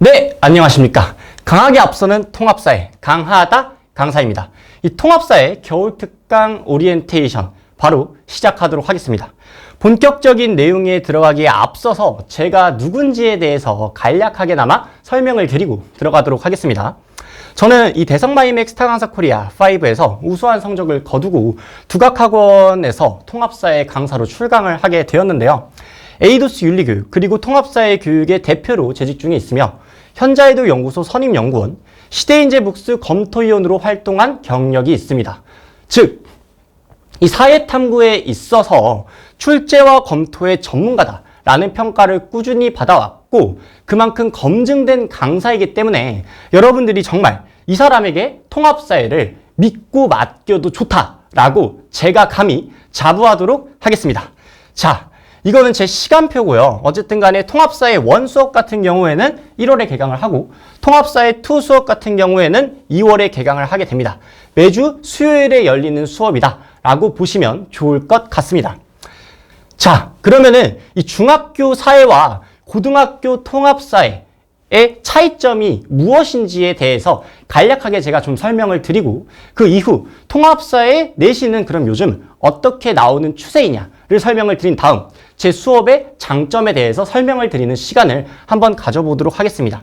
네, 안녕하십니까. 강하게 앞서는 통합사의 강하다 강사입니다. 이 통합사의 겨울 특강 오리엔테이션 바로 시작하도록 하겠습니다. 본격적인 내용에 들어가기에 앞서서 제가 누군지에 대해서 간략하게나마 설명을 드리고 들어가도록 하겠습니다. 저는 이 대성마이맥 스타 강사 코리아 5에서 우수한 성적을 거두고 두각학원에서 통합사의 강사로 출강을 하게 되었는데요. 에이도스 윤리교육 그리고 통합사회 교육의 대표로 재직 중에 있으며 현자에도 연구소 선임연구원, 시대인재 북스 검토위원으로 활동한 경력이 있습니다. 즉, 이 사회탐구에 있어서 출제와 검토의 전문가다라는 평가를 꾸준히 받아왔고 그만큼 검증된 강사이기 때문에 여러분들이 정말 이 사람에게 통합사회를 믿고 맡겨도 좋다라고 제가 감히 자부하도록 하겠습니다. 자, 이거는 제 시간표고요. 어쨌든 간에 통합사의 원 수업 같은 경우에는 1월에 개강을 하고 통합사의 투 수업 같은 경우에는 2월에 개강을 하게 됩니다. 매주 수요일에 열리는 수업이다 라고 보시면 좋을 것 같습니다. 자, 그러면은 이 중학교 사회와 고등학교 통합사회 의 차이점이 무엇인지에 대해서 간략하게 제가 좀 설명을 드리고 그 이후 통합사의 내신은 그럼 요즘 어떻게 나오는 추세이냐를 설명을 드린 다음 제 수업의 장점에 대해서 설명을 드리는 시간을 한번 가져보도록 하겠습니다.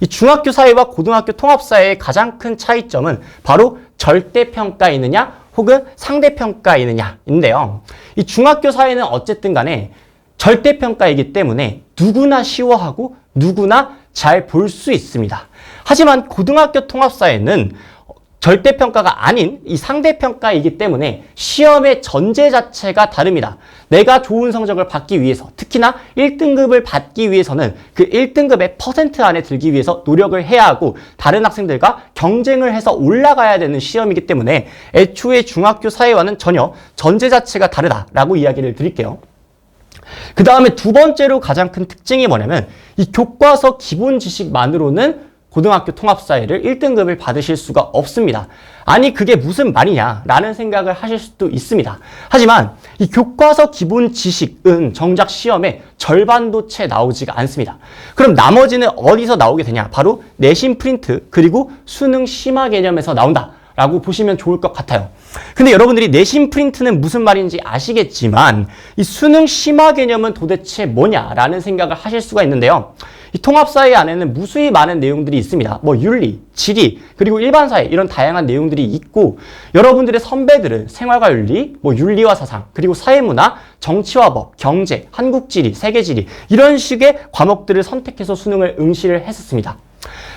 이 중학교 사회와 고등학교 통합사회의 가장 큰 차이점은 바로 절대평가이느냐 혹은 상대평가이느냐인데요. 이 중학교 사회는 어쨌든 간에 절대평가이기 때문에 누구나 쉬워하고 누구나 잘 볼 수 있습니다. 하지만 고등학교 통합사회는 절대평가가 아닌 이 상대평가이기 때문에 시험의 전제 자체가 다릅니다. 내가 좋은 성적을 받기 위해서 특히나 1등급을 받기 위해서는 그 1등급의 퍼센트 안에 들기 위해서 노력을 해야 하고 다른 학생들과 경쟁을 해서 올라가야 되는 시험이기 때문에 애초에 중학교 사회와는 전혀 전제 자체가 다르다라고 이야기를 드릴게요. 그 다음에 두 번째로 가장 큰 특징이 뭐냐면 이 교과서 기본 지식만으로는 고등학교 통합사회를 1등급을 받으실 수가 없습니다. 아니 그게 무슨 말이냐라는 생각을 하실 수도 있습니다. 하지만 이 교과서 기본 지식은 정작 시험에 절반도 채 나오지가 않습니다. 그럼 나머지는 어디서 나오게 되냐? 바로 내신 프린트 그리고 수능 심화 개념에서 나온다. 라고 보시면 좋을 것 같아요. 근데 여러분들이 내신 프린트는 무슨 말인지 아시겠지만 이 수능 심화 개념은 도대체 뭐냐라는 생각을 하실 수가 있는데요. 이 통합사회 안에는 무수히 많은 내용들이 있습니다. 뭐 윤리, 지리, 그리고 일반사회 이런 다양한 내용들이 있고 여러분들의 선배들은 생활과 윤리, 뭐 윤리와 사상, 그리고 사회문화, 정치와 법, 경제, 한국지리, 세계지리 이런 식의 과목들을 선택해서 수능을 응시를 했었습니다.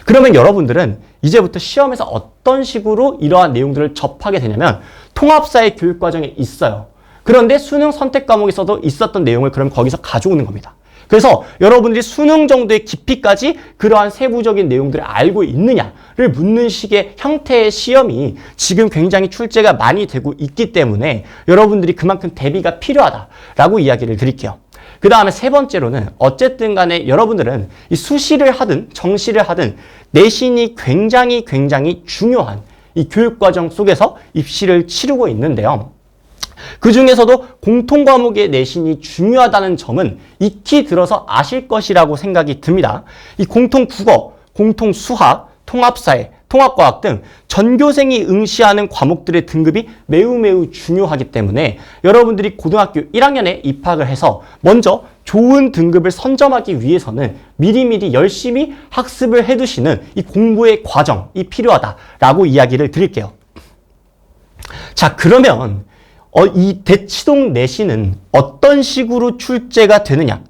그러면 여러분들은 이제부터 시험에서 어떤 식으로 이러한 내용들을 접하게 되냐면 통합사회 교육 과정에 있어요. 그런데 수능 선택 과목에서도 있었던 내용을 그럼 거기서 가져오는 겁니다. 그래서 여러분들이 수능 정도의 깊이까지 그러한 세부적인 내용들을 알고 있느냐를 묻는 식의 형태의 시험이 지금 굉장히 출제가 많이 되고 있기 때문에 여러분들이 그만큼 대비가 필요하다라고 이야기를 드릴게요. 그 다음에 세 번째로는 어쨌든 간에 여러분들은 이 수시를 하든 정시를 하든 내신이 굉장히 굉장히 중요한 이 교육과정 속에서 입시를 치르고 있는데요. 그 중에서도 공통 과목의 내신이 중요하다는 점은 익히 들어서 아실 것이라고 생각이 듭니다. 이 공통 국어, 공통 수학, 통합사회, 통합과학 등 전교생이 응시하는 과목들의 등급이 매우 매우 중요하기 때문에 여러분들이 고등학교 1학년에 입학을 해서 먼저 좋은 등급을 선점하기 위해서는 미리미리 열심히 학습을 해두시는 이 공부의 과정이 필요하다라고 이야기를 드릴게요. 자, 그러면 어, 이 대치동 내신은 어떤 식으로 출제가 되느냐?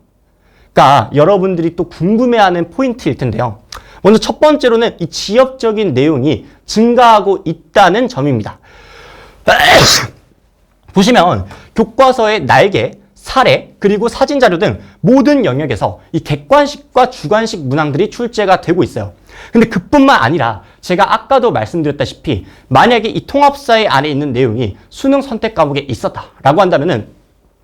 가 여러분들이 또 궁금해하는 포인트일 텐데요. 먼저 첫 번째로는 이 지역적인 내용이 증가하고 있다는 점입니다. 보시면 교과서의 날개, 사례, 그리고 사진 자료 등 모든 영역에서 이 객관식과 주관식 문항들이 출제가 되고 있어요. 근데 그뿐만 아니라 제가 아까도 말씀드렸다시피 만약에 이 통합사회 안에 있는 내용이 수능 선택 과목에 있었다라고 한다면은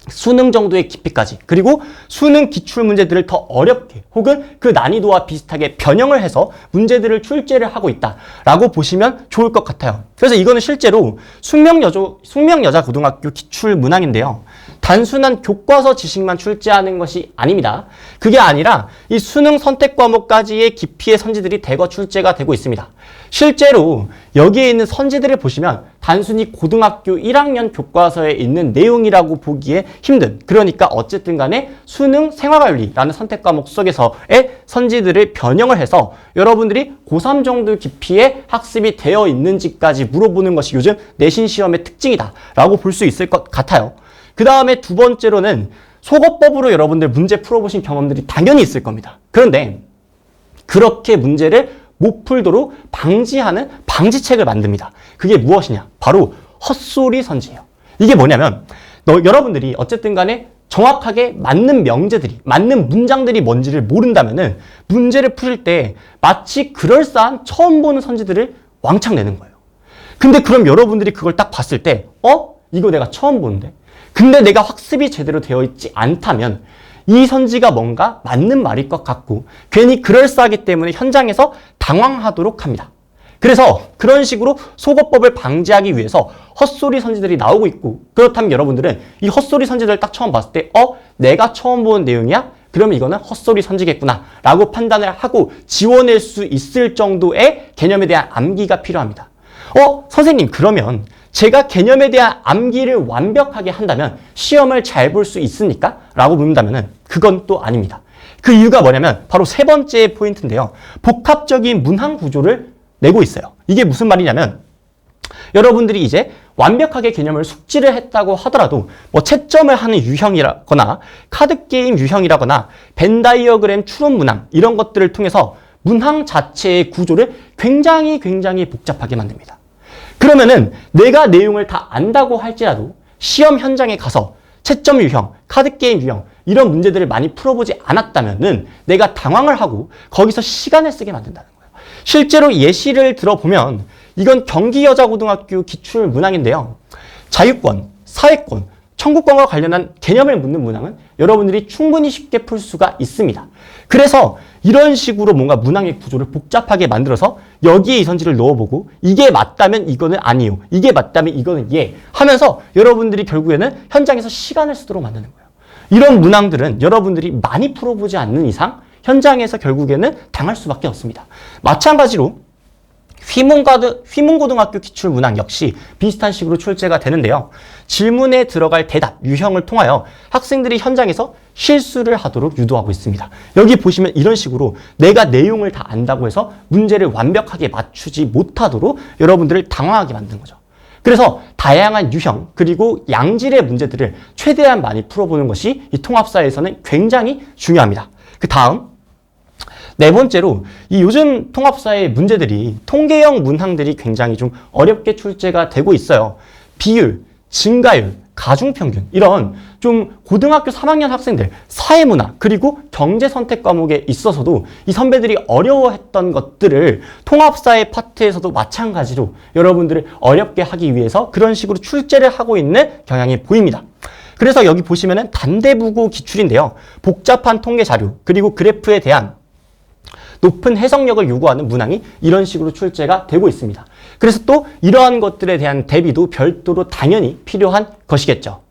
수능 정도의 깊이까지 그리고 수능 기출 문제들을 더 어렵게 혹은 그 난이도와 비슷하게 변형을 해서 문제들을 출제를 하고 있다라고 보시면 좋을 것 같아요. 그래서 이거는 실제로 숙명여자 숙명여자 고등학교 기출 문항인데요. 단순한 교과서 지식만 출제하는 것이 아닙니다. 그게 아니라 이 수능 선택 과목까지의 깊이의 선지들이 대거 출제가 되고 있습니다. 실제로 여기에 있는 선지들을 보시면 단순히 고등학교 1학년 교과서에 있는 내용이라고 보기에 힘든 그러니까 어쨌든 간에 수능 생활관리라는 선택 과목 속에서의 선지들을 변형을 해서 여러분들이 고3 정도 깊이의 학습이 되어 있는지까지 물어보는 것이 요즘 내신 시험의 특징이다 라고 볼 수 있을 것 같아요. 그 다음에 두 번째로는 속어법으로 여러분들 문제 풀어보신 경험들이 당연히 있을 겁니다. 그런데 그렇게 문제를 못 풀도록 방지하는 방지책을 만듭니다. 그게 무엇이냐? 바로 헛소리 선지예요. 이게 뭐냐면 너 여러분들이 어쨌든 간에 정확하게 맞는 명제들이 맞는 문장들이 뭔지를 모른다면은 문제를 풀 때 마치 그럴싸한 처음 보는 선지들을 왕창 내는 거예요. 근데 그럼 여러분들이 그걸 딱 봤을 때 어? 이거 내가 처음 보는데. 근데 내가 학습이 제대로 되어 있지 않다면 이 선지가 뭔가 맞는 말일 것 같고 괜히 그럴싸하기 때문에 현장에서 당황하도록 합니다. 그래서 그런 식으로 속어법을 방지하기 위해서 헛소리 선지들이 나오고 있고 그렇다면 여러분들은 이 헛소리 선지들을 딱 처음 봤을 때 어? 내가 처음 본 내용이야? 그러면 이거는 헛소리 선지겠구나 라고 판단을 하고 지워낼 수 있을 정도의 개념에 대한 암기가 필요합니다. 어? 선생님 그러면 제가 개념에 대한 암기를 완벽하게 한다면 시험을 잘 볼 수 있습니까? 라고 묻는다면 그건 또 아닙니다. 그 이유가 뭐냐면 바로 세 번째 포인트인데요. 복합적인 문항 구조를 내고 있어요. 이게 무슨 말이냐면 여러분들이 이제 완벽하게 개념을 숙지를 했다고 하더라도 뭐 채점을 하는 유형이라거나 카드 게임 유형이라거나 벤 다이어그램 추론 문항 이런 것들을 통해서 문항 자체의 구조를 굉장히 굉장히 복잡하게 만듭니다. 그러면은 내가 내용을 다 안다고 할지라도 시험 현장에 가서 채점 유형, 카드 게임 유형 이런 문제들을 많이 풀어보지 않았다면은 내가 당황을 하고 거기서 시간을 쓰게 만든다는 거예요. 실제로 예시를 들어보면 이건 경기여자고등학교 기출 문항인데요. 자유권, 사회권, 청구권과 관련한 개념을 묻는 문항은 여러분들이 충분히 쉽게 풀 수가 있습니다. 그래서 이런 식으로 뭔가 문항의 구조를 복잡하게 만들어서 여기에 이선지를 넣어보고 이게 맞다면 이거는 아니요. 이게 맞다면 이거는 예. 하면서 여러분들이 결국에는 현장에서 시간을 쓰도록 만드는 거예요. 이런 문항들은 여러분들이 많이 풀어보지 않는 이상 현장에서 결국에는 당할 수밖에 없습니다. 마찬가지로 휘문가드, 휘문고등학교 기출 문항 역시 비슷한 식으로 출제가 되는데요. 질문에 들어갈 대답, 유형을 통하여 학생들이 현장에서 실수를 하도록 유도하고 있습니다. 여기 보시면 이런 식으로 내가 내용을 다 안다고 해서 문제를 완벽하게 맞추지 못하도록 여러분들을 당황하게 만든 거죠. 그래서 다양한 유형 그리고 양질의 문제들을 최대한 많이 풀어보는 것이 이 통합사에서는 굉장히 중요합니다. 그 다음 네 번째로 이 요즘 통합사의 문제들이 통계형 문항들이 굉장히 좀 어렵게 출제가 되고 있어요. 비율, 증가율, 가중평균 이런 좀 고등학교 3학년 학생들 사회문화 그리고 경제 선택 과목에 있어서도 이 선배들이 어려워했던 것들을 통합사의 파트에서도 마찬가지로 여러분들을 어렵게 하기 위해서 그런 식으로 출제를 하고 있는 경향이 보입니다. 그래서 여기 보시면은 단대부고 기출인데요. 복잡한 통계 자료 그리고 그래프에 대한 높은 해석력을 요구하는 문항이 이런 식으로 출제가 되고 있습니다. 그래서 또 이러한 것들에 대한 대비도 별도로 당연히 필요한 것이겠죠.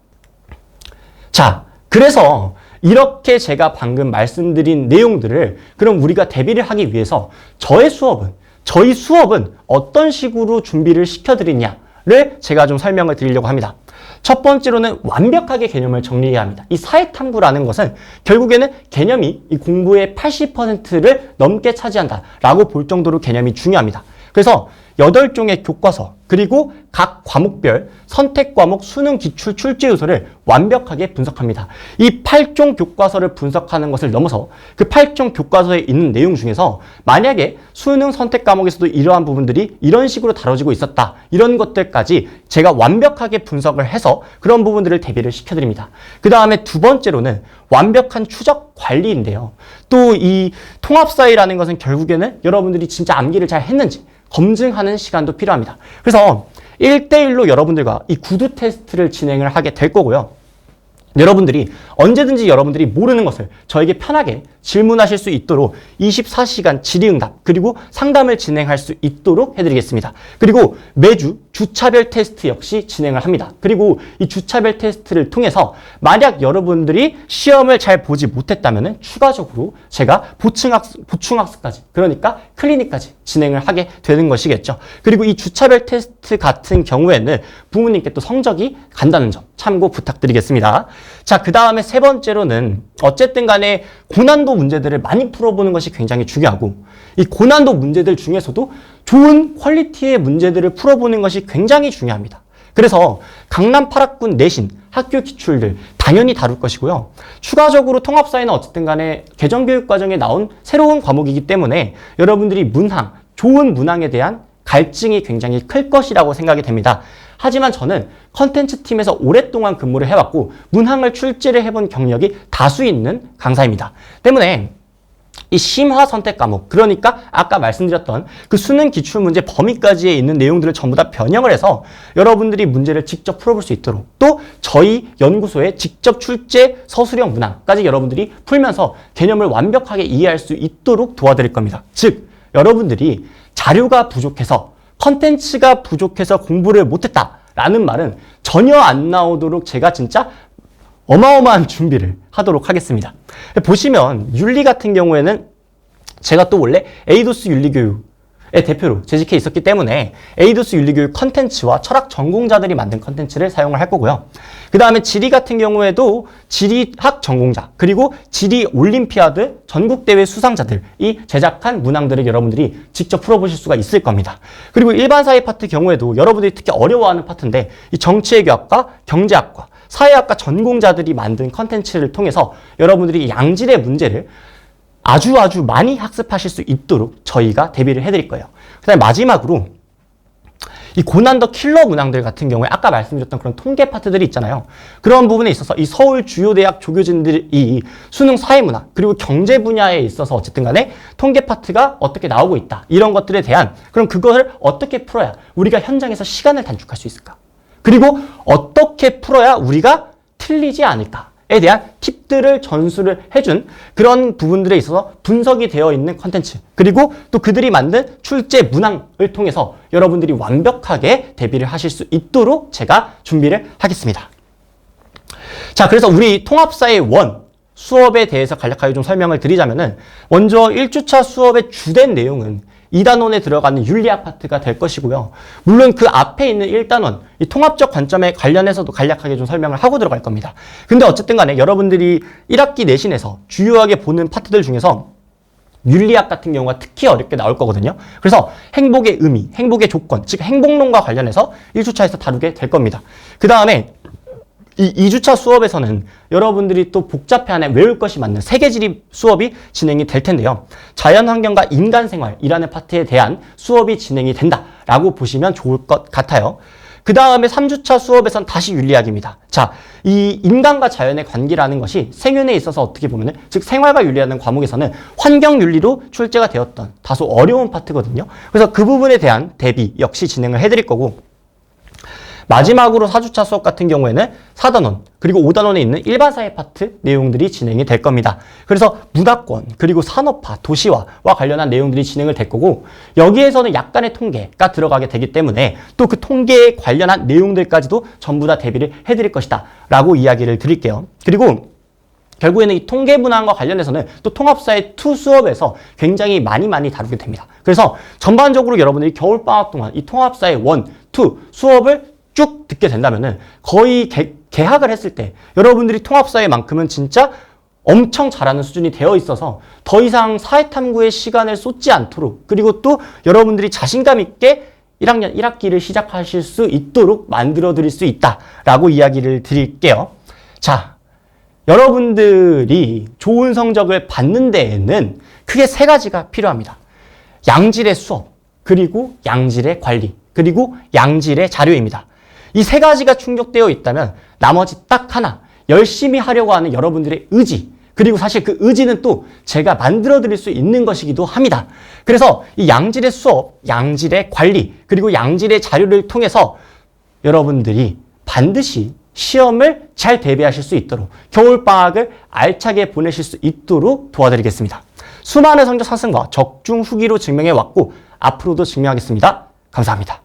자, 그래서 이렇게 제가 방금 말씀드린 내용들을 그럼 우리가 대비를 하기 위해서 저의 수업은 저희 수업은 어떤 식으로 준비를 시켜드리냐를 제가 좀 설명을 드리려고 합니다. 첫 번째로는 완벽하게 개념을 정리해야 합니다. 이 사회탐구라는 것은 결국에는 개념이 이 공부의 80%를 넘게 차지한다라고 볼 정도로 개념이 중요합니다. 그래서 8종의 교과서 그리고 각 과목별 선택 과목 수능 기출 출제 요소를 완벽하게 분석합니다. 이 8종 교과서를 분석하는 것을 넘어서 그 8종 교과서에 있는 내용 중에서 만약에 수능 선택 과목에서도 이러한 부분들이 이런 식으로 다뤄지고 있었다. 이런 것들까지 제가 완벽하게 분석을 해서 그런 부분들을 대비를 시켜드립니다. 그 다음에 두 번째로는 완벽한 추적 관리인데요. 또 이 통합사회라는 것은 결국에는 여러분들이 진짜 암기를 잘 했는지 검증하는 시간도 필요합니다. 그래서 1대1로 여러분들과 이 구두 테스트를 진행을 하게 될 거고요. 여러분들이 언제든지 여러분들이 모르는 것을 저에게 편하게 질문하실 수 있도록 24시간 질의응답 그리고 상담을 진행할 수 있도록 해드리겠습니다. 그리고 매주 주차별 테스트 역시 진행을 합니다. 그리고 이 주차별 테스트를 통해서 만약 여러분들이 시험을 잘 보지 못했다면 추가적으로 제가 보충학습, 보충학습까지 그러니까 클리닉까지 진행을 하게 되는 것이겠죠. 그리고 이 주차별 테스트 같은 경우에는 부모님께 또 성적이 간다는 점 참고 부탁드리겠습니다. 자, 그 다음에 세 번째로는 어쨌든 간에 고난도 문제들을 많이 풀어보는 것이 굉장히 중요하고 이 고난도 문제들 중에서도 좋은 퀄리티의 문제들을 풀어보는 것이 굉장히 중요합니다. 그래서 강남 8학군 내신 학교 기출들 당연히 다룰 것이고요. 추가적으로 통합사회는 어쨌든 간에 개정교육 과정에 나온 새로운 과목이기 때문에 여러분들이 문항, 좋은 문항에 대한 갈증이 굉장히 클 것이라고 생각이 됩니다. 하지만 저는 컨텐츠 팀에서 오랫동안 근무를 해왔고 문항을 출제를 해본 경력이 다수 있는 강사입니다. 때문에 이 심화 선택 과목 그러니까 아까 말씀드렸던 그 수능 기출 문제 범위까지에 있는 내용들을 전부 다 변형을 해서 여러분들이 문제를 직접 풀어볼 수 있도록 또 저희 연구소에 직접 출제 서술형 문항까지 여러분들이 풀면서 개념을 완벽하게 이해할 수 있도록 도와드릴 겁니다. 즉 여러분들이 자료가 부족해서 컨텐츠가 부족해서 공부를 못했다 라는 말은 전혀 안 나오도록 제가 진짜 어마어마한 준비를 하도록 하겠습니다. 보시면 윤리 같은 경우에는 제가 또 원래 에이도스 윤리교육의 대표로 재직해 있었기 때문에 에이도스 윤리교육 컨텐츠와 철학 전공자들이 만든 컨텐츠를 사용을 할 거고요. 그 다음에 지리 같은 경우에도 지리학 전공자 그리고 지리 올림피아드 전국대회 수상자들이 제작한 문항들을 여러분들이 직접 풀어보실 수가 있을 겁니다. 그리고 일반 사회 파트 경우에도 여러분들이 특히 어려워하는 파트인데 이 정치외 교학과 경제학과 사회학과 전공자들이 만든 컨텐츠를 통해서 여러분들이 양질의 문제를 아주 아주 많이 학습하실 수 있도록 저희가 대비를 해드릴 거예요. 그 다음에 마지막으로 이 고난도 킬러 문항들 같은 경우에 아까 말씀드렸던 그런 통계 파트들이 있잖아요. 그런 부분에 있어서 이 서울 주요 대학 조교진들이 수능 사회문화 그리고 경제 분야에 있어서 어쨌든 간에 통계 파트가 어떻게 나오고 있다. 이런 것들에 대한 그럼 그것을 어떻게 풀어야 우리가 현장에서 시간을 단축할 수 있을까? 그리고 어떻게 풀어야 우리가 틀리지 않을까 에 대한 팁들을 전수를 해준 그런 부분들에 있어서 분석이 되어 있는 컨텐츠 그리고 또 그들이 만든 출제 문항을 통해서 여러분들이 완벽하게 대비를 하실 수 있도록 제가 준비를 하겠습니다. 자, 그래서 우리 통합사의 원 수업에 대해서 간략하게 좀 설명을 드리자면은 먼저 1주차 수업의 주된 내용은 2단원에 들어가는 윤리학 파트가 될 것이고요. 물론 그 앞에 있는 1단원, 이 통합적 관점에 관련해서도 간략하게 좀 설명을 하고 들어갈 겁니다. 근데 어쨌든 간에 여러분들이 1학기 내신에서 주요하게 보는 파트들 중에서 윤리학 같은 경우가 특히 어렵게 나올 거거든요. 그래서 행복의 의미, 행복의 조건, 즉 행복론과 관련해서 1주차에서 다루게 될 겁니다. 그 다음에 이 2주차 수업에서는 여러분들이 또 복잡해하는 외울 것이 많은 세계지리 수업이 진행이 될 텐데요. 자연환경과 인간생활이라는 파트에 대한 수업이 진행이 된다라고 보시면 좋을 것 같아요. 그 다음에 3주차 수업에선 다시 윤리학입니다. 자, 이 인간과 자연의 관계라는 것이 생윤에 있어서 어떻게 보면은, 즉 생활과 윤리라는 과목에서는 환경윤리로 출제가 되었던 다소 어려운 파트거든요. 그래서 그 부분에 대한 대비 역시 진행을 해드릴 거고, 마지막으로 4주차 수업 같은 경우에는 4단원 그리고 5단원에 있는 일반 사회 파트 내용들이 진행이 될 겁니다. 그래서 문화권 그리고 산업화, 도시화와 관련한 내용들이 진행을 될 거고 여기에서는 약간의 통계가 들어가게 되기 때문에 또 그 통계에 관련한 내용들까지도 전부 다 대비를 해드릴 것이다 라고 이야기를 드릴게요. 그리고 결국에는 이 통계 문항과 관련해서는 또 통합사의 투 수업에서 굉장히 많이 많이 다루게 됩니다. 그래서 전반적으로 여러분들이 겨울방학 동안 이 통합사의 원, 투 수업을 쭉 듣게 된다면은 거의 개, 개학을 했을 때 여러분들이 통합사회만큼은 진짜 엄청 잘하는 수준이 되어 있어서 더 이상 사회탐구의 시간을 쏟지 않도록 그리고 또 여러분들이 자신감 있게 1학년 1학기를 시작하실 수 있도록 만들어 드릴 수 있다라고 이야기를 드릴게요. 자, 여러분들이 좋은 성적을 받는 데에는 크게 세 가지가 필요합니다. 양질의 수업, 그리고 양질의 관리, 그리고 양질의 자료입니다. 이 세 가지가 충족되어 있다면 나머지 딱 하나, 열심히 하려고 하는 여러분들의 의지, 그리고 사실 그 의지는 또 제가 만들어 드릴 수 있는 것이기도 합니다. 그래서 이 양질의 수업, 양질의 관리, 그리고 양질의 자료를 통해서 여러분들이 반드시 시험을 잘 대비하실 수 있도록 겨울방학을 알차게 보내실 수 있도록 도와드리겠습니다. 수많은 성적 상승과 적중 후기로 증명해 왔고 앞으로도 증명하겠습니다. 감사합니다.